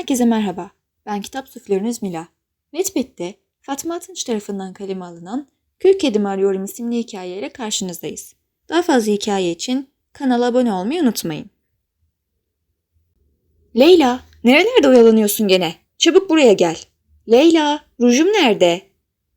Herkese merhaba. Ben kitap süflörünüz Mila. Wattpad'de Fatma Atınç tarafından kaleme alınan Kül Kedimi Arıyorum isimli hikayeyle karşınızdayız. Daha fazla hikaye için kanala abone olmayı unutmayın. Leyla, nerelerde oyalanıyorsun gene? Çabuk buraya gel. Leyla, rujum nerede?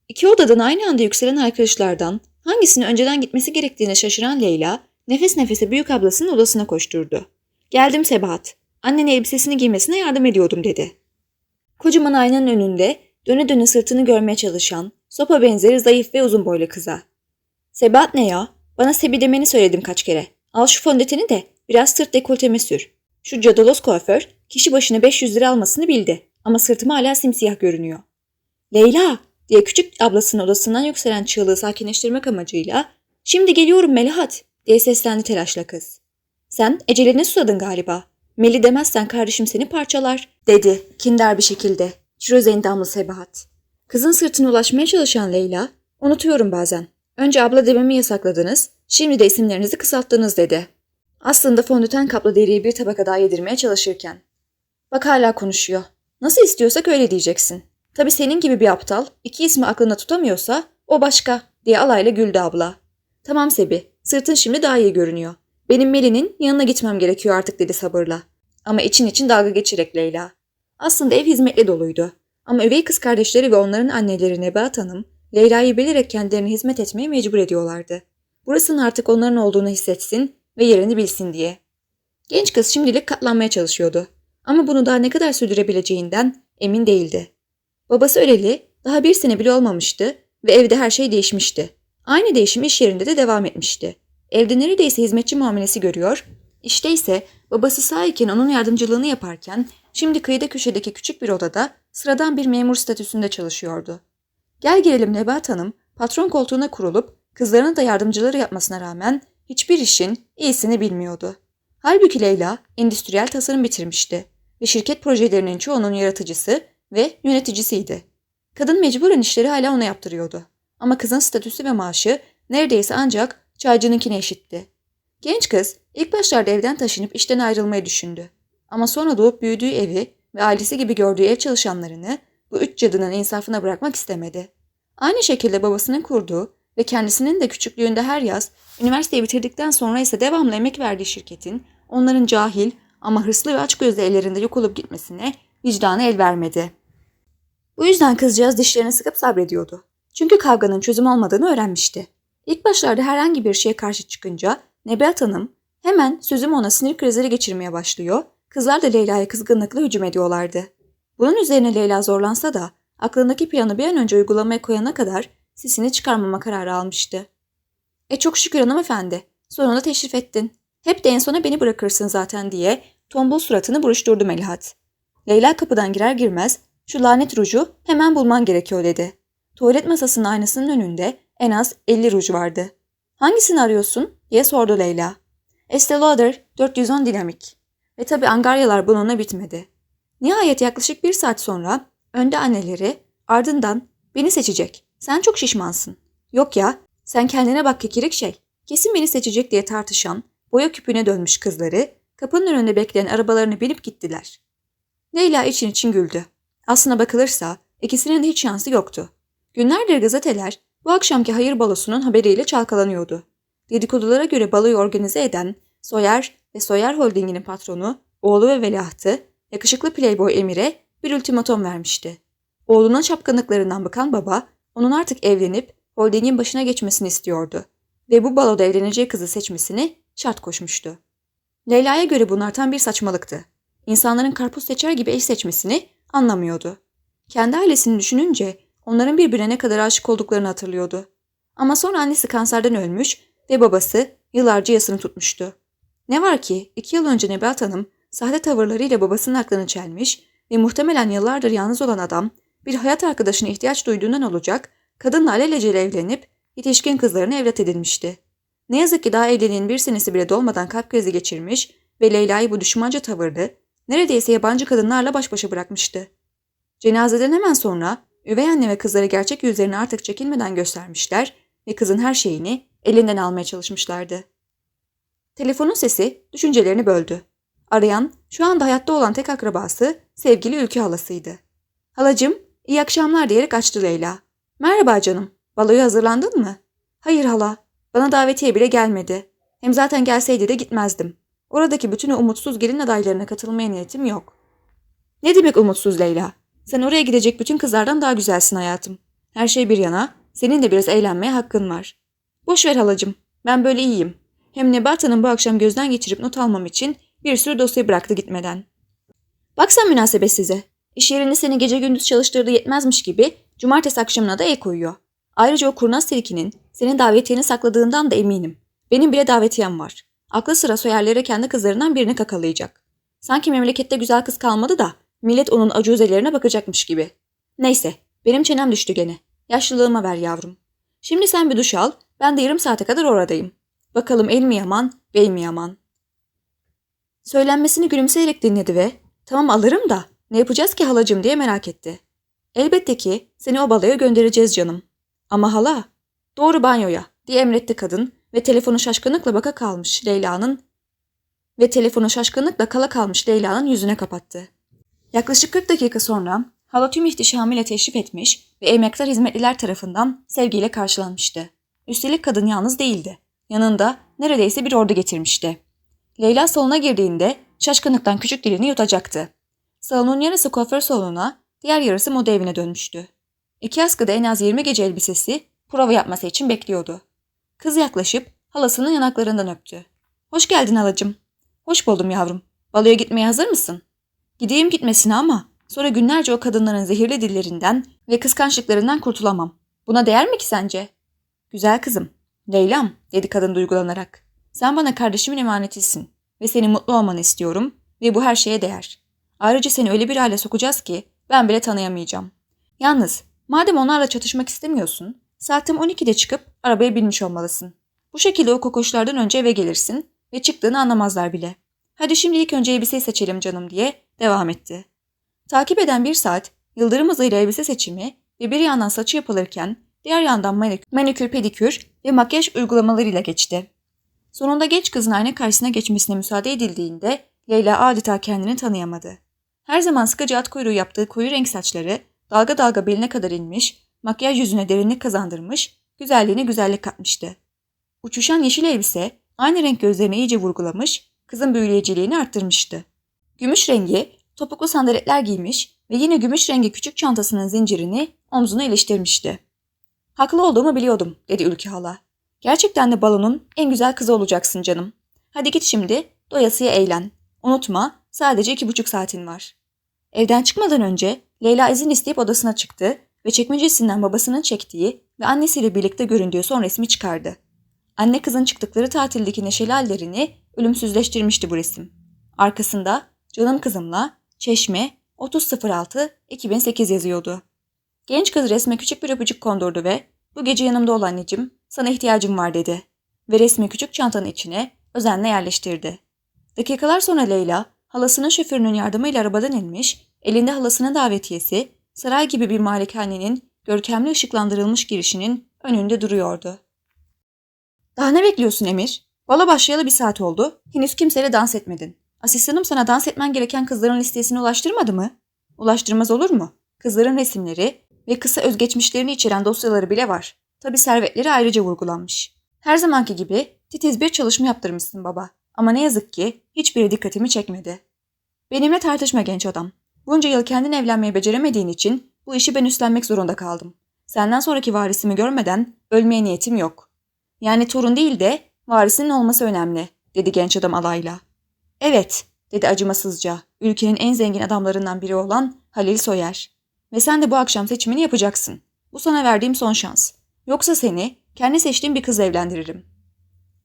İki odadan aynı anda yükselen haykırışlardan hangisinin önceden gitmesi gerektiğine şaşıran Leyla, nefes nefese büyük ablasının odasına koşturdu. Geldim Sebahat. Annen elbisesini giymesine yardım ediyordum dedi. Kocaman aynanın önünde döne döne sırtını görmeye çalışan, sopa benzeri zayıf ve uzun boylu kıza. Sebahat ne ya? Bana Sebi demeni söyledim kaç kere. Al şu fondöteni de biraz sırt dekolteme sür. Şu cadalos kuaför kişi başına 500 lira almasını bildi ama sırtım hala simsiyah görünüyor. Leyla diye küçük ablasının odasından yükselen çığlığı sakinleştirmek amacıyla şimdi geliyorum Melahat diye seslendi telaşla kız. Sen eceline susadın galiba. Meli demezsen kardeşim seni parçalar dedi kinder bir şekilde. Çiroz endamlı Sebahat. Kızın sırtına ulaşmaya çalışan Leyla, unutuyorum bazen. Önce abla dememi yasakladınız, şimdi de isimlerinizi kısalttınız dedi. Aslında fondöten kaplı deriyi bir tabaka daha yedirmeye çalışırken. Bak hala konuşuyor. Nasıl istiyorsak öyle diyeceksin. Tabi senin gibi bir aptal iki ismi aklına tutamıyorsa o başka diye alayla güldü abla. Tamam Sebi, sırtın şimdi daha iyi görünüyor. Benim Meli'nin yanına gitmem gerekiyor artık dedi sabırla. Ama için için dalga geçerek Leyla. Aslında ev hizmetle doluydu. Ama üvey kız kardeşleri ve onların anneleri Nebahat Hanım, Leyla'yı bilerek kendilerine hizmet etmeye mecbur ediyorlardı. Burasının artık onların olduğunu hissetsin ve yerini bilsin diye. Genç kız şimdilik katlanmaya çalışıyordu. Ama bunu daha ne kadar sürdürebileceğinden emin değildi. Babası öleli daha bir sene bile olmamıştı ve evde her şey değişmişti. Aynı değişim iş yerinde de devam etmişti. Evde neredeyse hizmetçi muamelesi görüyor, işte ise babası sağ iken onun yardımcılığını yaparken şimdi kıyıda köşedeki küçük bir odada sıradan bir memur statüsünde çalışıyordu. Gel gelelim Nebahat Hanım patron koltuğuna kurulup kızlarına da yardımcıları yapmasına rağmen hiçbir işin iyisini bilmiyordu. Halbuki Leyla endüstriyel tasarım bitirmişti ve şirket projelerinin çoğunun yaratıcısı ve yöneticisiydi. Kadın mecburen işleri hala ona yaptırıyordu. Ama kızın statüsü ve maaşı neredeyse ancak çaycınınkine eşitti. Genç kız ilk başlarda evden taşınıp işten ayrılmayı düşündü. Ama sonra doğup büyüdüğü evi ve ailesi gibi gördüğü ev çalışanlarını bu üç cadının insafına bırakmak istemedi. Aynı şekilde babasının kurduğu ve kendisinin de küçüklüğünde her yaz üniversiteyi bitirdikten sonra ise devamlı emek verdiği şirketin onların cahil ama hırslı ve açgözlü ellerinde yok olup gitmesine vicdanı el vermedi. Bu yüzden kızcağız dişlerini sıkıp sabrediyordu. Çünkü kavganın çözüm olmadığını öğrenmişti. İlk başlarda herhangi bir şeye karşı çıkınca Nebahat Hanım hemen sözüm ona sinir krizleri geçirmeye başlıyor, kızlar da Leyla'ya kızgınlıkla hücum ediyorlardı. Bunun üzerine Leyla zorlansa da aklındaki planı bir an önce uygulamaya koyana kadar sesini çıkarmama kararı almıştı. E çok şükür hanımefendi, sonunda teşrif ettin. Hep de en sona beni bırakırsın zaten diye tombul suratını buruşturdu Melihat. Leyla kapıdan girer girmez şu lanet ruju hemen bulman gerekiyor dedi. Tuvalet masasının aynasının önünde en az 50 ruj vardı. Hangisini arıyorsun diye sordu Leyla. Estee Lauder 410 dinamik. Ve tabi angaryalar bununla bitmedi. Nihayet yaklaşık bir saat sonra önde anneleri ardından beni seçecek. Sen çok şişmansın. Yok ya sen kendine bak kekirik şey. Kesin beni seçecek diye tartışan boya küpüne dönmüş kızları kapının önünde bekleyen arabalarını binip gittiler. Leyla için için güldü. Aslına bakılırsa ikisinin de hiç şansı yoktu. Günlerdir gazeteler bu akşamki hayır balosunun haberiyle çalkalanıyordu. Dedikodulara göre baloyu organize eden Soyer ve Soyer Holding'inin patronu, oğlu ve veliahtı, yakışıklı playboy Emir'e bir ultimatom vermişti. Oğlunun çapkınlıklarından bakan baba, onun artık evlenip holdingin başına geçmesini istiyordu ve bu baloda evleneceği kızı seçmesini şart koşmuştu. Leyla'ya göre bunlar tam bir saçmalıktı. İnsanların karpuz seçer gibi eş seçmesini anlamıyordu. Kendi ailesini düşününce onların birbirine ne kadar aşık olduklarını hatırlıyordu. Ama sonra annesi kanserden ölmüş ve babası yıllarca yasını tutmuştu. Ne var ki iki yıl önce Nebahat Hanım sahte tavırlarıyla babasının aklını çelmiş ve muhtemelen yıllardır yalnız olan adam bir hayat arkadaşına ihtiyaç duyduğundan olacak kadınla alelacele evlenip yetişkin kızlarını evlat edinmişti. Ne yazık ki daha evliliğin bir senesi bile dolmadan kalp krizi geçirmiş ve Leyla'yı bu düşmanca tavırlı, neredeyse yabancı kadınlarla baş başa bırakmıştı. Cenazeden hemen sonra üvey anne ve kızları gerçek yüzlerini artık çekinmeden göstermişler ve kızın her şeyini elinden almaya çalışmışlardı. Telefonun sesi düşüncelerini böldü. Arayan, şu anda hayatta olan tek akrabası sevgili Ülkü halasıydı. Halacım, iyi akşamlar diyerek açtı Leyla. Merhaba canım, baloya hazırlandın mı? Hayır hala, bana davetiye bile gelmedi. Hem zaten gelseydi de gitmezdim. Oradaki bütün umutsuz gelin adaylarına katılmaya niyetim yok. Ne demek umutsuz Leyla? Sen oraya gidecek bütün kızlardan daha güzelsin hayatım. Her şey bir yana, senin de biraz eğlenmeye hakkın var. Boş ver halacım, ben böyle iyiyim. Hem Nebat bu akşam gözden geçirip not almam için bir sürü dosya bıraktı gitmeden. Baksan münasebet size. İş yerinde seni gece gündüz çalıştırdığı yetmezmiş gibi cumartesi akşamına da el koyuyor. Ayrıca o kurnaz tilkinin senin davetiyeni sakladığından da eminim. Benim bile davetiyem var. Aklı sıra soyerlere kendi kızlarından birini kakalayacak. Sanki memlekette güzel kız kalmadı da millet onun acuzelerine bakacakmış gibi. Neyse, benim çenem düştü gene. Yaşlılığıma ver yavrum. Şimdi sen bir duş al, ben de yarım saate kadar oradayım. Bakalım el mi yaman, bey mi yaman? Söylenmesini gülümseyerek dinledi ve tamam alırım da ne yapacağız ki halacım diye merak etti. Elbette ki seni o balaya göndereceğiz canım. Ama hala doğru banyoya diye emretti kadın ve telefonu şaşkınlıkla baka kalmış Leyla'nın ve telefonu şaşkınlıkla kala kalmış Leyla'nın yüzüne kapattı. Yaklaşık 40 dakika sonra hala tüm ihtişamıyla teşrif etmiş ve emektar hizmetliler tarafından sevgiyle karşılanmıştı. Üstelik kadın yalnız değildi. Yanında neredeyse bir ordu getirmişti. Leyla salona girdiğinde şaşkınlıktan küçük dilini yutacaktı. Salonun yarısı kuaför salonuna, diğer yarısı moda evine dönmüştü. İki askıda en az 20 gece elbisesi prova yapması için bekliyordu. Kız yaklaşıp halasının yanaklarından öptü. Hoş geldin halacım. Hoş buldum yavrum. Baloya gitmeye hazır mısın? Gideyim gitmesine ama sonra günlerce o kadınların zehirli dillerinden ve kıskançlıklarından kurtulamam. Buna değer mi ki sence? Güzel kızım. Leyla'm dedi kadın duygulanarak. Sen bana kardeşimin emanetisin ve senin mutlu olmanı istiyorum ve bu her şeye değer. Ayrıca seni öyle bir hale sokacağız ki ben bile tanıyamayacağım. Yalnız madem onlarla çatışmak istemiyorsun, saatim 12'de çıkıp arabaya binmiş olmalısın. Bu şekilde o kokoşlardan önce eve gelirsin ve çıktığını anlamazlar bile. Hadi şimdi ilk önce elbiseyi seçelim canım diye devam etti. Takip eden bir saat yıldırım hızıyla elbise seçimi ve bir yandan saçı yapılırken diğer yandan manikür, manikür pedikür ve makyaj uygulamalarıyla geçti. Sonunda genç kızın ayna karşısına geçmesine müsaade edildiğinde Leyla adeta kendini tanıyamadı. Her zaman sıkıcı at kuyruğu yaptığı koyu renk saçları dalga dalga beline kadar inmiş, makyaj yüzüne derinlik kazandırmış, güzelliğine güzellik katmıştı. Uçuşan yeşil elbise aynı renk gözlerini iyice vurgulamış, kızın büyüleyiciliğini arttırmıştı. Gümüş rengi topuklu sandaletler giymiş ve yine gümüş rengi küçük çantasının zincirini omzuna iliştirmişti. Haklı olduğumu biliyordum, dedi Ülke hala. Gerçekten de balonun en güzel kızı olacaksın canım. Hadi git şimdi, doyasıya eğlen. Unutma, sadece iki buçuk saatin var. Evden çıkmadan önce Leyla izin isteyip odasına çıktı ve çekmecesinden babasının çektiği ve annesiyle birlikte göründüğü son resmi çıkardı. Anne kızın çıktıkları tatildeki neşeli hallerini ölümsüzleştirmişti bu resim. Arkasında canım kızımla Çeşme 3006 2008 yazıyordu. Genç kız resme küçük bir öpücük kondurdu ve bu gece yanımda ol anneciğim, sana ihtiyacım var dedi. Ve resmi küçük çantanın içine özenle yerleştirdi. Dakikalar sonra Leyla, halasının şoförünün yardımıyla arabadan inmiş, elinde halasının davetiyesi, saray gibi bir malikanenin görkemli ışıklandırılmış girişinin önünde duruyordu. Daha ne bekliyorsun Emir? Bala başlayalı bir saat oldu. Henüz kimseyle dans etmedin. Asistanım sana dans etmen gereken kızların listesini ulaştırmadı mı? Ulaştırmaz olur mu? Kızların resimleri ve kısa özgeçmişlerini içeren dosyaları bile var. Tabi servetleri ayrıca vurgulanmış. Her zamanki gibi titiz bir çalışma yaptırmışsın baba. Ama ne yazık ki hiçbiri dikkatimi çekmedi. Benimle tartışma genç adam. Bunca yıl kendin evlenmeyi beceremediğin için bu işi ben üstlenmek zorunda kaldım. Senden sonraki varisimi görmeden ölmeye niyetim yok. Yani torun değil de varisinin olması önemli, dedi genç adam alayla. Evet, dedi acımasızca, ülkenin en zengin adamlarından biri olan Halil Soyer. Ve sen de bu akşam seçimini yapacaksın. Bu sana verdiğim son şans. Yoksa seni kendi seçtiğim bir kızla evlendiririm.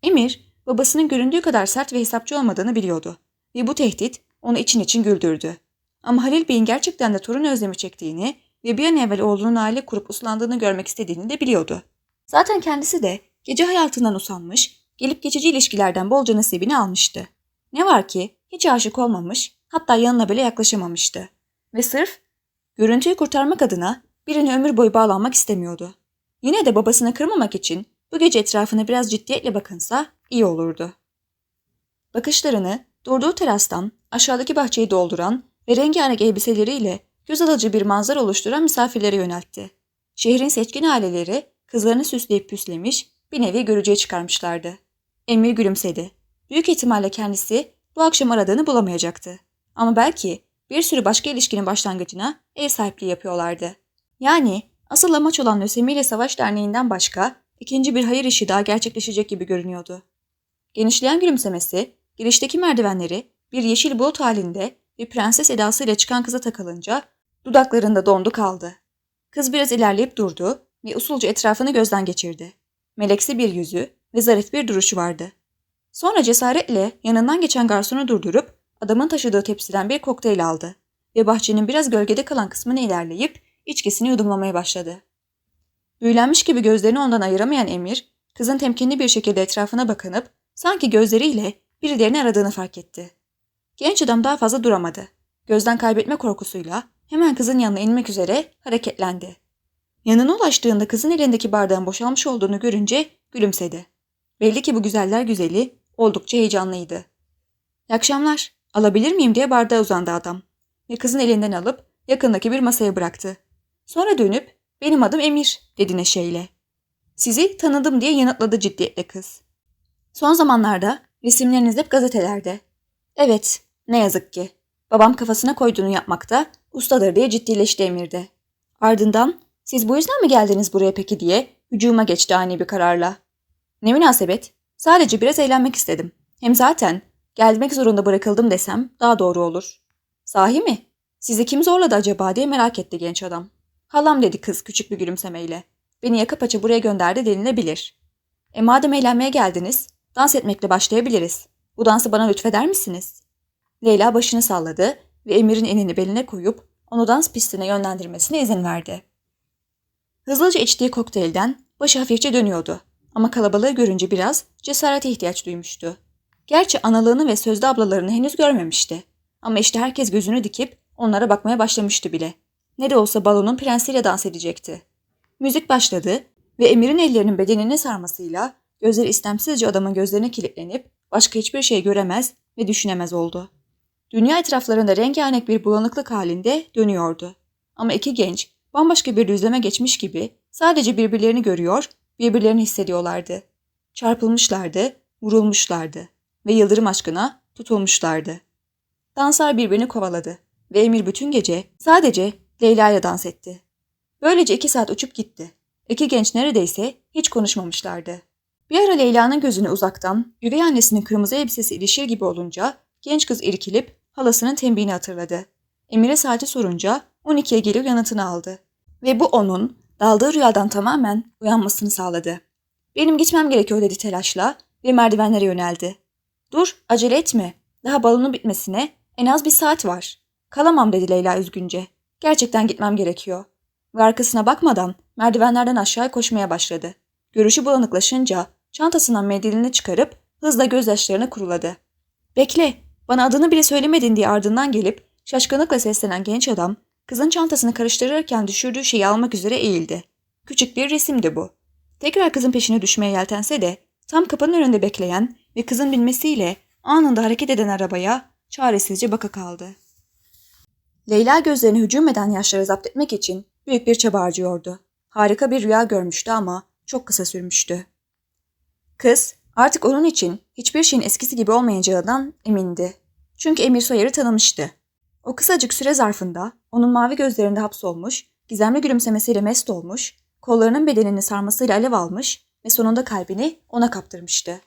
Emir, babasının göründüğü kadar sert ve hesapçı olmadığını biliyordu. Ve bu tehdit onu için için güldürdü. Ama Halil Bey'in gerçekten de torun özlemi çektiğini ve bir an evvel oğlunun aile kurup uslandığını görmek istediğini de biliyordu. Zaten kendisi de gece hayatından usanmış, gelip geçici ilişkilerden bolca nasibini almıştı. Ne var ki hiç aşık olmamış, hatta yanına bile yaklaşamamıştı. Ve sırf görüntüyü kurtarmak adına birine ömür boyu bağlanmak istemiyordu. Yine de babasını kırmamak için bu gece etrafına biraz ciddiyetle bakınsa iyi olurdu. Bakışlarını Durduğu terastan aşağıdaki bahçeyi dolduran ve rengarenk elbiseleriyle göz alıcı bir manzara oluşturan misafirlere yöneltti. Şehrin seçkin aileleri kızlarını süsleyip püslemiş bir nevi görücüye çıkarmışlardı. Emir gülümsedi. Büyük ihtimalle kendisi bu akşam aradığını bulamayacaktı. Ama belki bir sürü başka ilişkinin başlangıcına ev sahipliği yapıyorlardı. Yani asıl amaç olan Lösemi Savaş Derneği'nden başka ikinci bir hayır işi daha gerçekleşecek gibi görünüyordu. Genişleyen gülümsemesi girişteki merdivenleri bir yeşil bulut halinde bir prenses edasıyla çıkan kıza takılınca dudaklarında dondu kaldı. Kız biraz ilerleyip durdu ve usulca etrafını gözden geçirdi. Meleksi bir yüzü ve zarif bir duruşu vardı. Sonra cesaretle yanından geçen garsonu durdurup adamın taşıdığı tepsiden bir kokteyl aldı ve bahçenin biraz gölgede kalan kısmına ilerleyip içkisini yudumlamaya başladı. Büyülenmiş gibi gözlerini ondan ayıramayan Emir, kızın temkinli bir şekilde etrafına bakınıp sanki gözleriyle birilerini aradığını fark etti. Genç adam daha fazla duramadı. Gözden kaybetme korkusuyla hemen kızın yanına inmek üzere hareketlendi. Yanına ulaştığında kızın elindeki bardağın boşalmış olduğunu görünce gülümsedi. Belli ki bu güzeller güzeli oldukça heyecanlıydı. İyi akşamlar, alabilir miyim diye bardağa uzandı adam. Ve kızın elinden alıp yakındaki bir masaya bıraktı. Sonra dönüp benim adım Emir dedi neşeyle. Sizi tanıdım diye yanıtladı ciddiyetle kız. Son zamanlarda resimleriniz hep gazetelerde. Evet, ne yazık ki. Babam kafasına koyduğunu yapmakta ustadır diye ciddileşti Emir'de. Ardından siz bu yüzden mi geldiniz buraya peki diye hücuma geçti ani bir kararla. Ne münasebet. Sadece biraz eğlenmek istedim. Hem zaten gelmek zorunda bırakıldım desem daha doğru olur. Sahi mi? Sizi kim zorladı acaba diye merak etti genç adam. Halam dedi kız küçük bir gülümsemeyle. Beni yaka paça buraya gönderdi denilebilir. E madem eğlenmeye geldiniz, dans etmekle başlayabiliriz. Bu dansı bana lütfeder misiniz? Leyla başını salladı ve Emir'in elini beline koyup onu dans pistine yönlendirmesine izin verdi. Hızlıca içtiği kokteylden başı hafifçe dönüyordu ama kalabalığı görünce biraz cesarete ihtiyaç duymuştu. Gerçi analığını ve sözde ablalarını henüz görmemişti. Ama işte herkes gözünü dikip onlara bakmaya başlamıştı bile. Ne de olsa balonun prensiyle dans edecekti. Müzik başladı ve Emir'in ellerinin bedenini sarmasıyla gözleri istemsizce adamın gözlerine kilitlenip başka hiçbir şey göremez ve düşünemez oldu. Dünya etraflarında rengarenk bir bulanıklık halinde dönüyordu. Ama iki genç bambaşka bir düzleme geçmiş gibi sadece birbirlerini görüyor, birbirlerini hissediyorlardı. Çarpılmışlardı, vurulmuşlardı ve yıldırım aşkına tutulmuşlardı. Danslar birbirini kovaladı ve Emir bütün gece sadece Leyla ile dans etti. Böylece iki saat uçup gitti. İki genç neredeyse hiç konuşmamışlardı. Bir ara Leyla'nın gözüne uzaktan üvey annesinin kırmızı elbisesi ilişir gibi olunca genç kız irkilip halasının tembihini hatırladı. Emir'e saati sorunca 12'ye geliyor yanıtını aldı. Ve bu onun daldığı rüyadan tamamen uyanmasını sağladı. Benim gitmem gerekiyor dedi telaşla ve merdivenlere yöneldi. Dur acele etme. Daha balonun bitmesine en az bir saat var. Kalamam dedi Leyla üzgünce. Gerçekten gitmem gerekiyor. Ve arkasına bakmadan merdivenlerden aşağıya koşmaya başladı. Görüşü bulanıklaşınca çantasından mendilini çıkarıp hızla gözyaşlarını kuruladı. Bekle, bana adını bile söylemedin diye ardından gelip şaşkınlıkla seslenen genç adam kızın çantasını karıştırırken düşürdüğü şeyi almak üzere eğildi. Küçük bir resimdi bu. Tekrar kızın peşine düşmeye yeltense de tam kapının önünde bekleyen ve kızın binmesiyle anında hareket eden arabaya çaresizce baka kaldı. Leyla gözlerini hücum eden yaşları zapt etmek için büyük bir çaba harcıyordu. Harika bir rüya görmüştü ama çok kısa sürmüştü. Kız artık onun için hiçbir şeyin eskisi gibi olmayacağından emindi. Çünkü Emir Soyer'i tanımıştı. O kısacık süre zarfında onun mavi gözlerinde hapsolmuş, gizemli gülümsemesiyle mest olmuş, kollarının bedenini sarmasıyla alev almış ve sonunda kalbini ona kaptırmıştı.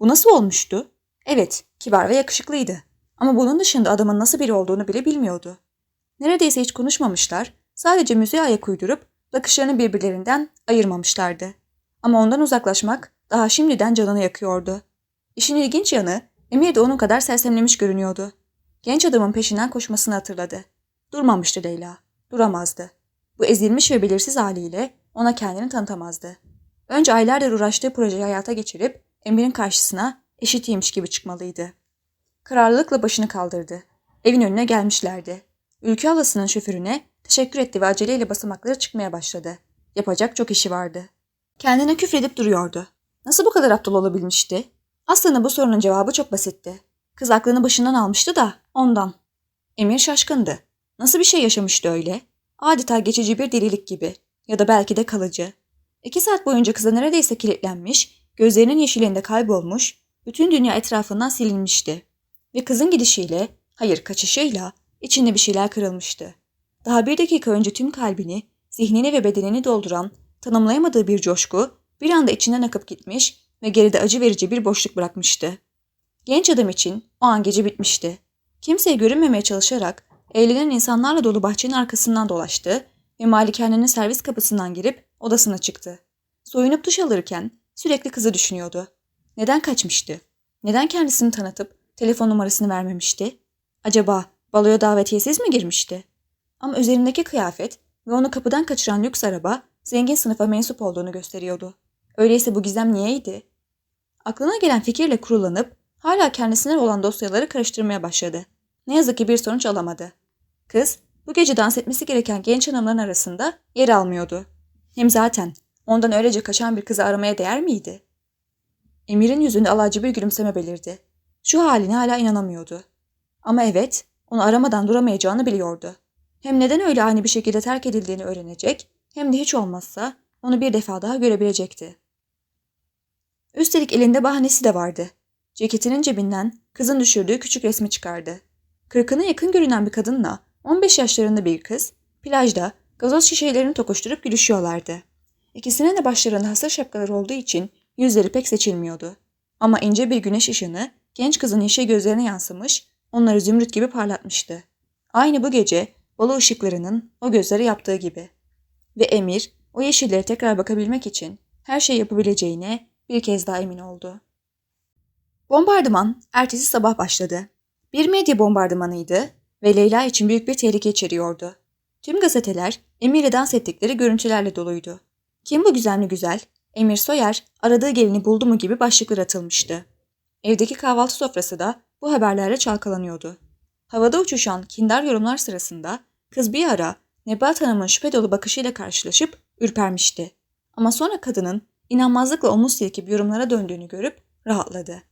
Bu nasıl olmuştu? Evet, kibar ve yakışıklıydı. Ama bunun dışında adamın nasıl biri olduğunu bile bilmiyordu. Neredeyse hiç konuşmamışlar, sadece müziğe ayak uydurup bakışlarını birbirlerinden ayırmamışlardı. Ama ondan uzaklaşmak daha şimdiden canını yakıyordu. İşin ilginç yanı Emir de onun kadar sersemlemiş görünüyordu. Genç adamın peşinden koşmasını hatırladı. Durmamıştı Leyla. Duramazdı. Bu ezilmiş ve belirsiz haliyle ona kendini tanıtamazdı. Önce aylardır uğraştığı projeyi hayata geçirip Emir'in karşısına eşitiymiş gibi çıkmalıydı. Kararlılıkla başını kaldırdı. Evin önüne gelmişlerdi. Ülke halasının şoförüne teşekkür etti ve aceleyle basamakları çıkmaya başladı. Yapacak çok işi vardı. Kendine küfredip duruyordu. Nasıl bu kadar aptal olabilmişti? Aslında bu sorunun cevabı çok basitti. Kız aklını başından almıştı da ondan. Emir şaşkındı. Nasıl bir şey yaşamıştı öyle? Adeta geçici bir delilik gibi. Ya da belki de kalıcı. İki saat boyunca kıza neredeyse kilitlenmiş, gözlerinin yeşilinde kaybolmuş, bütün dünya etrafından silinmişti. Ve kızın gidişiyle, hayır kaçışıyla, içinde bir şeyler kırılmıştı. Daha bir dakika önce tüm kalbini, zihnini ve bedenini dolduran, tanımlayamadığı bir coşku, bir anda içinden akıp gitmiş ve geride acı verici bir boşluk bırakmıştı. Genç adam için o an gece bitmişti. Kimseye görünmemeye çalışarak eğlenen insanlarla dolu bahçenin arkasından dolaştı ve malikanenin servis kapısından girip odasına çıktı. Soyunup duş alırken sürekli kızı düşünüyordu. Neden kaçmıştı? Neden kendisini tanıtıp telefon numarasını vermemişti? Acaba baloya davetiyesiz mi girmişti? Ama üzerindeki kıyafet ve onu kapıdan kaçıran lüks araba zengin sınıfa mensup olduğunu gösteriyordu. Öyleyse bu gizem niyeydi? Aklına gelen fikirle kurulanıp hala kendisine olan dosyaları karıştırmaya başladı. Ne yazık ki bir sonuç alamadı. Kız, bu gece dans etmesi gereken genç hanımların arasında yer almıyordu. Hem zaten ondan öylece kaçan bir kızı aramaya değer miydi? Emir'in yüzünde alaycı bir gülümseme belirdi. Şu haline hala inanamıyordu. Ama evet, onu aramadan duramayacağını biliyordu. Hem neden öyle ani bir şekilde terk edildiğini öğrenecek, hem de hiç olmazsa onu bir defa daha görebilecekti. Üstelik elinde bahanesi de vardı. Ceketinin cebinden kızın düşürdüğü küçük resmi çıkardı. Kırkına yakın görünen bir kadınla 15 yaşlarında bir kız plajda gazoz şişelerini tokuşturup gülüşüyorlardı. İkisinin de başlarında hasır şapkalar olduğu için yüzleri pek seçilmiyordu. Ama ince bir güneş ışını genç kızın yeşil gözlerine yansımış, onları zümrüt gibi parlatmıştı. Aynı bu gece balo ışıklarının o gözlere yaptığı gibi. Ve Emir o yeşillere tekrar bakabilmek için her şey yapabileceğine bir kez daha emin oldu. Bombardıman ertesi sabah başladı. Bir medya bombardımanıydı ve Leyla için büyük bir tehlike içeriyordu. Tüm gazeteler Emir'le dans ettikleri görüntülerle doluydu. Kim bu güzelli güzel? Emir Soyer aradığı gelini buldu mu gibi başlıklar atılmıştı. Evdeki kahvaltı sofrası da bu haberlerle çalkalanıyordu. Havada uçuşan kindar yorumlar sırasında kız bir ara Nebahat Hanım'ın şüphe dolu bakışıyla karşılaşıp ürpermişti. Ama sonra kadının inanmazlıkla omuz silkip yorumlara döndüğünü görüp rahatladı.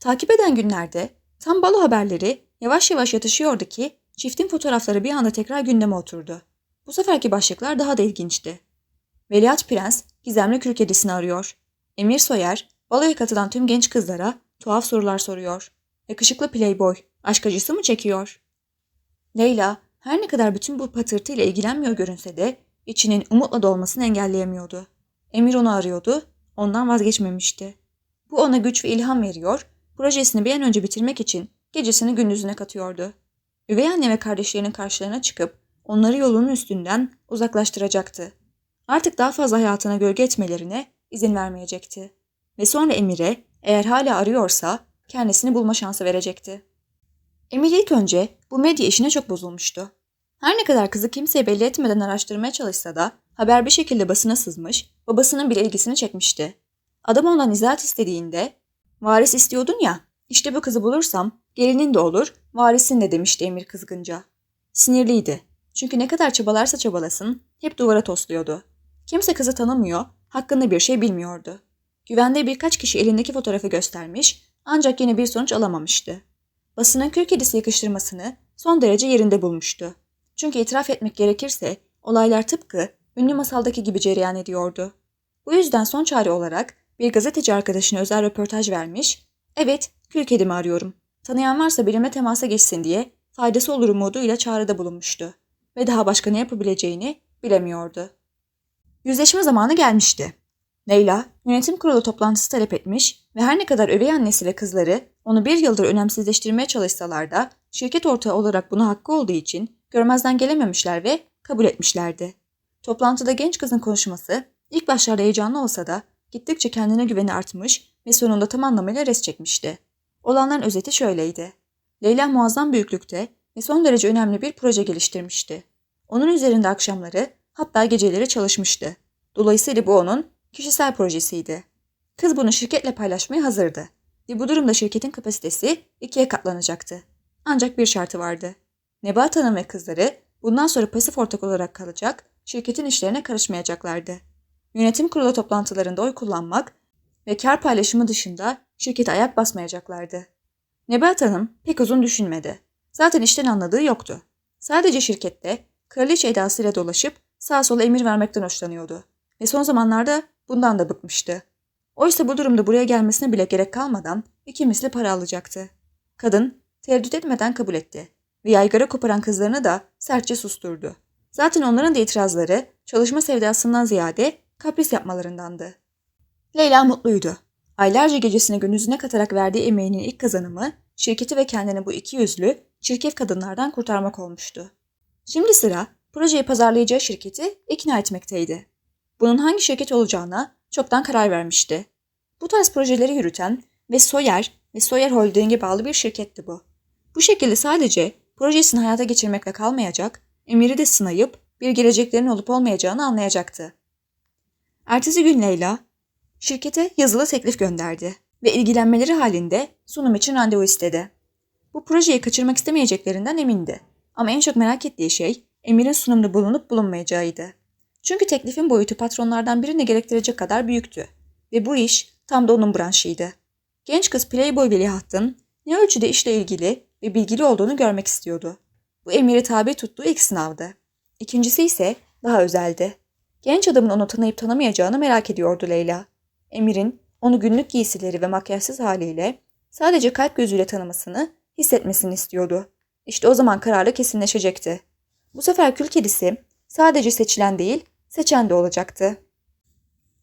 Takip eden günlerde tam balo haberleri yavaş yavaş yatışıyordu ki çiftin fotoğrafları bir anda tekrar gündeme oturdu. Bu seferki başlıklar daha da ilginçti. Veliaht Prens gizemli kül kedisini arıyor. Emir Soyer baloya katılan tüm genç kızlara tuhaf sorular soruyor. Yakışıklı playboy aşk acısı mı çekiyor? Leyla her ne kadar bütün bu patırtıyla ilgilenmiyor görünse de içinin umutla dolmasını engelleyemiyordu. Emir onu arıyordu, ondan vazgeçmemişti. Bu ona güç ve ilham veriyor, projesini bir an önce bitirmek için gecesini gündüzüne katıyordu. Üvey anne ve kardeşlerinin karşılarına çıkıp onları yolunun üstünden uzaklaştıracaktı. Artık daha fazla hayatına gölge etmelerine izin vermeyecekti. Ve sonra Emir'e eğer hala arıyorsa kendisini bulma şansı verecekti. Emir ilk önce bu medya işine çok bozulmuştu. Her ne kadar kızı kimseye belli etmeden araştırmaya çalışsa da haber bir şekilde basına sızmış, babasının bile ilgisini çekmişti. Adam ondan izahat istediğinde, varis istiyordun ya, işte bu kızı bulursam gelinin de olur, varisin de demişti Emir kızgınca. Sinirliydi. Çünkü ne kadar çabalarsa çabalasın hep duvara tosluyordu. Kimse kızı tanımıyor, hakkında bir şey bilmiyordu. Güvende birkaç kişi elindeki fotoğrafı göstermiş ancak yine bir sonuç alamamıştı. Basının kül kedisi yakıştırmasını son derece yerinde bulmuştu. Çünkü itiraf etmek gerekirse olaylar tıpkı ünlü masaldaki gibi cereyan ediyordu. Bu yüzden son çare olarak bir gazeteci arkadaşına özel röportaj vermiş, evet kül kedimi arıyorum, tanıyan varsa benimle temasa geçsin diye faydası olur umuduyla çağrıda bulunmuştu ve daha başka ne yapabileceğini bilemiyordu. Yüzleşme zamanı gelmişti. Leyla, yönetim kurulu toplantısı talep etmiş ve her ne kadar övey annesi ve kızları onu bir yıldır önemsizleştirmeye çalışsalar da şirket ortağı olarak buna hakkı olduğu için görmezden gelememişler ve kabul etmişlerdi. Toplantıda genç kızın konuşması ilk başlarda heyecanlı olsa da gittikçe kendine güveni artmış ve sonunda tam anlamıyla res çekmişti. Olanların özeti şöyleydi. Leyla muazzam büyüklükte ve son derece önemli bir proje geliştirmişti. Onun üzerinde akşamları hatta geceleri çalışmıştı. Dolayısıyla bu onun kişisel projesiydi. Kız bunu şirketle paylaşmaya hazırdı. Ve bu durumda şirketin kapasitesi ikiye katlanacaktı. Ancak bir şartı vardı. Nebahat Hanım ve kızları bundan sonra pasif ortak olarak kalacak, şirketin işlerine karışmayacaklardı. Yönetim kurulu toplantılarında oy kullanmak ve kar paylaşımı dışında şirkete ayak basmayacaklardı. Nebahat Hanım pek uzun düşünmedi. Zaten işten anladığı yoktu. Sadece şirkette kraliçe edasıyla dolaşıp sağa sola emir vermekten hoşlanıyordu. Ve son zamanlarda bundan da bıkmıştı. Oysa bu durumda buraya gelmesine bile gerek kalmadan iki misli para alacaktı. Kadın tereddüt etmeden kabul etti ve yaygara koparan kızlarını da sertçe susturdu. Zaten onların da itirazları çalışma sevdasından ziyade kapris yapmalarındandı. Leyla mutluydu. Aylarca gecesini gündüzüne katarak verdiği emeğinin ilk kazanımı şirketi ve kendini bu iki yüzlü, çirkef kadınlardan kurtarmak olmuştu. Şimdi sıra projeyi pazarlayacağı şirketi ikna etmekteydi. Bunun hangi şirket olacağına çoktan karar vermişti. Bu tarz projeleri yürüten ve Soyer ve Soyer Holding'e bağlı bir şirketti bu. Bu şekilde sadece projesini hayata geçirmekle kalmayacak, Emir'i de sınayıp bir geleceklerin olup olmayacağını anlayacaktı. Ertesi gün Leyla, şirkete yazılı teklif gönderdi ve ilgilenmeleri halinde sunum için randevu istedi. Bu projeyi kaçırmak istemeyeceklerinden emindi. Ama en çok merak ettiği şey Emir'in sunumda bulunup bulunmayacağıydı. Çünkü teklifin boyutu patronlardan birini gerektirecek kadar büyüktü. Ve bu iş tam da onun branşıydı. Genç kız Playboy veliahtın ne ölçüde işle ilgili ve bilgili olduğunu görmek istiyordu. Bu Emir'i tabi tuttuğu ilk sınavdı. İkincisi ise daha özeldi. Genç adamın onu tanıyıp tanımayacağını merak ediyordu Leyla. Emir'in onu günlük giysileri ve makyajsız haliyle sadece kalp gözüyle tanımasını, hissetmesini istiyordu. İşte o zaman kararı kesinleşecekti. Bu sefer kül kedisi sadece seçilen değil, seçen de olacaktı.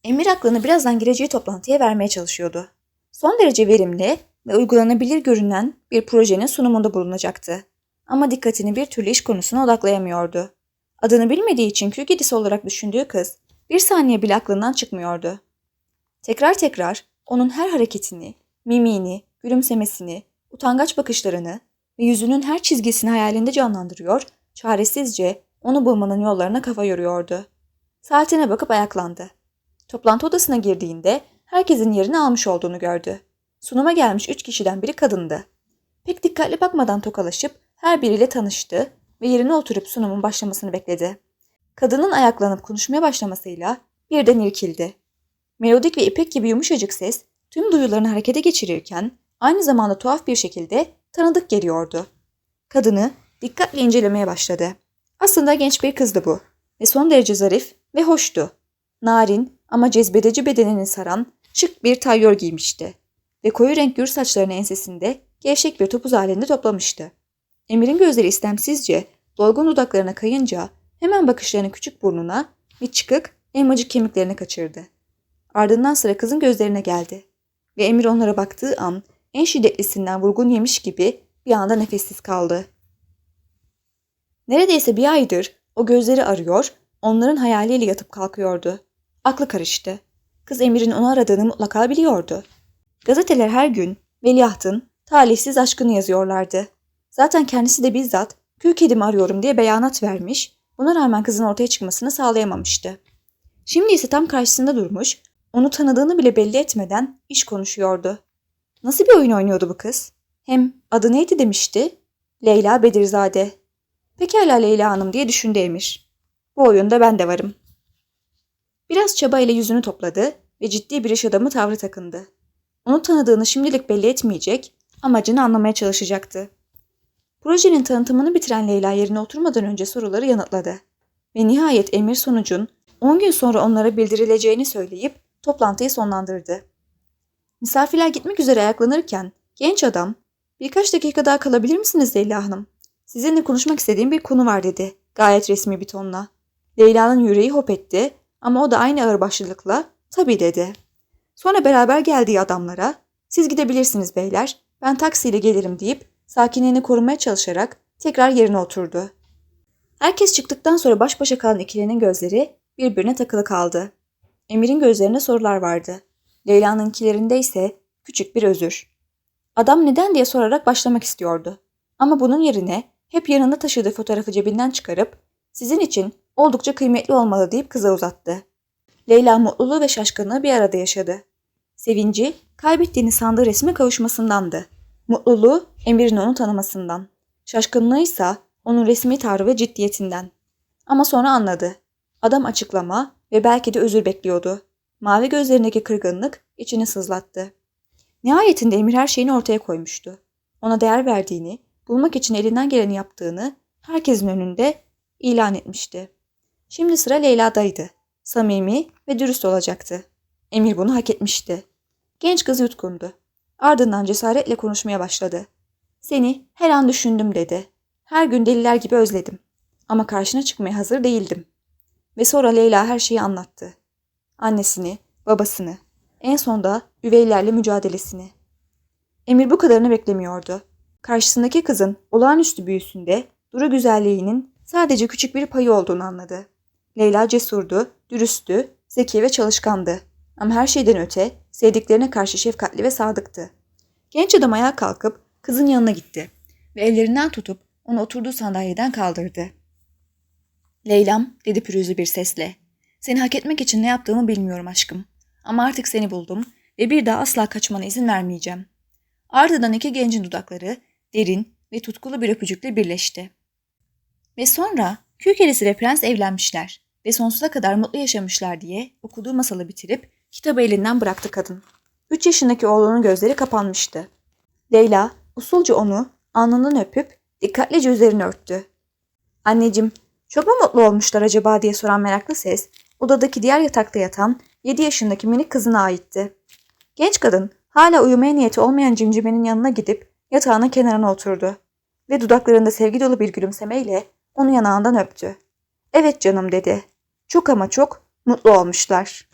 Emir aklını birazdan gireceği toplantıya vermeye çalışıyordu. Son derece verimli ve uygulanabilir görünen bir projenin sunumunda bulunacaktı. Ama dikkatini bir türlü iş konusuna odaklayamıyordu. Adını bilmediği için kül kedisi olarak düşündüğü kız bir saniye bile aklından çıkmıyordu. Tekrar tekrar onun her hareketini, mimiğini, gülümsemesini, utangaç bakışlarını ve yüzünün her çizgisini hayalinde canlandırıyor, çaresizce onu bulmanın yollarına kafa yoruyordu. Saatine bakıp ayaklandı. Toplantı odasına girdiğinde herkesin yerini almış olduğunu gördü. Sunuma gelmiş üç kişiden biri kadındı. Pek dikkatli bakmadan tokalaşıp her biriyle tanıştı ve yerine oturup sunumun başlamasını bekledi. Kadının ayaklanıp konuşmaya başlamasıyla birden irkildi. Melodik ve ipek gibi yumuşacık ses tüm duyularını harekete geçirirken aynı zamanda tuhaf bir şekilde tanıdık geliyordu. Kadını dikkatle incelemeye başladı. Aslında genç bir kızdı bu ve son derece zarif ve hoştu. Narin ama cezbedeci bedenini saran şık bir tayyör giymişti ve koyu renk gür saçlarını ensesinde gevşek bir topuz halinde toplamıştı. Emir'in gözleri istemsizce dolgun dudaklarına kayınca hemen bakışlarını küçük burnuna ve çıkık elmacık kemiklerini kaçırdı. Ardından sıra kızın gözlerine geldi ve Emir onlara baktığı an en şiddetlisinden vurgun yemiş gibi bir anda nefessiz kaldı. Neredeyse bir aydır o gözleri arıyor, onların hayaliyle yatıp kalkıyordu. Aklı karıştı. Kız Emir'in onu aradığını mutlaka biliyordu. Gazeteler her gün Veliahtın talihsiz aşkını yazıyorlardı. Zaten kendisi de bizzat kül kedimi arıyorum diye beyanat vermiş, buna rağmen kızın ortaya çıkmasını sağlayamamıştı. Şimdi ise tam karşısında durmuş, onu tanıdığını bile belli etmeden iş konuşuyordu. Nasıl bir oyun oynuyordu bu kız? Hem adı neydi demişti? Leyla Bedirzade. Pekala Leyla Hanım diye düşündü Emir. Bu oyunda ben de varım. Biraz çabayla yüzünü topladı ve ciddi bir iş adamı tavrı takındı. Onu tanıdığını şimdilik belli etmeyecek, amacını anlamaya çalışacaktı. Projenin tanıtımını bitiren Leyla yerine oturmadan önce soruları yanıtladı. Ve nihayet Emir sonucun 10 gün sonra onlara bildirileceğini söyleyip toplantıyı sonlandırdı. Misafirler gitmek üzere ayaklanırken genç adam birkaç dakika daha kalabilir misiniz Leyla Hanım? Sizinle konuşmak istediğim bir konu var dedi gayet resmi bir tonla. Leyla'nın yüreği hop etti ama o da aynı ağırbaşlılıkla tabii dedi. Sonra beraber geldiği adamlara siz gidebilirsiniz beyler ben taksiyle gelirim deyip sakinliğini korumaya çalışarak tekrar yerine oturdu. Herkes çıktıktan sonra baş başa kalan ikilinin gözleri birbirine takılı kaldı. Emir'in gözlerinde sorular vardı. Leyla'nınkilerinde ise küçük bir özür. Adam neden diye sorarak başlamak istiyordu. Ama bunun yerine hep yanında taşıdığı fotoğrafı cebinden çıkarıp sizin için oldukça kıymetli olmalı deyip kıza uzattı. Leyla mutluluğu ve şaşkınlığı bir arada yaşadı. Sevinci, kaybettiğini sandığı resme kavuşmasındandı. Mutluluğu, Emir'in onu tanımasından. Şaşkınlığı ise onun resmi tavrı ve ciddiyetinden. Ama sonra anladı. Adam açıklama ve belki de özür bekliyordu. Mavi gözlerindeki kırgınlık içini sızlattı. Nihayetinde Emir her şeyini ortaya koymuştu. ona değer verdiğini, bulmak için elinden geleni yaptığını herkesin önünde ilan etmişti. Şimdi sıra Leyla'daydı. Samimi ve dürüst olacaktı. Emir bunu hak etmişti. Genç kız yutkundu. Ardından cesaretle konuşmaya başladı. Seni her an düşündüm dedi. Her gün deliler gibi özledim. Ama karşına çıkmaya hazır değildim. Ve sonra Leyla her şeyi anlattı. Annesini, babasını, en sonda üveylerle mücadelesini. Emir bu kadarını beklemiyordu. Karşısındaki kızın olağanüstü büyüsünde duru güzelliğinin sadece küçük bir payı olduğunu anladı. Leyla cesurdu, dürüsttü, zeki ve çalışkandı. Ama her şeyden öte sevdiklerine karşı şefkatli ve sadıktı. Genç adam ayağa kalkıp kızın yanına gitti ve ellerinden tutup onu oturduğu sandalyeden kaldırdı. Leylam dedi pürüzlü bir sesle. Seni hak etmek için ne yaptığımı bilmiyorum aşkım. Ama artık seni buldum ve bir daha asla kaçmana izin vermeyeceğim. Ardından iki gencin dudakları derin ve tutkulu bir öpücükle birleşti. Ve sonra kül keresi ve prens evlenmişler ve sonsuza kadar mutlu yaşamışlar diye okuduğu masalı bitirip kitabı elinden bıraktı kadın. Üç yaşındaki oğlunun gözleri kapanmıştı. Leyla usulca onu alnından öpüp dikkatlice üzerine örttü. Anneciğim, çok mu mutlu olmuşlar acaba diye soran meraklı ses, odadaki diğer yatakta yatan 7 yaşındaki minik kızına aitti. Genç kadın hala uyumaya niyeti olmayan cimcimenin yanına gidip yatağının kenarına oturdu ve dudaklarında sevgi dolu bir gülümsemeyle onu yanağından öptü. Evet canım dedi. Çok ama çok mutlu olmuşlar.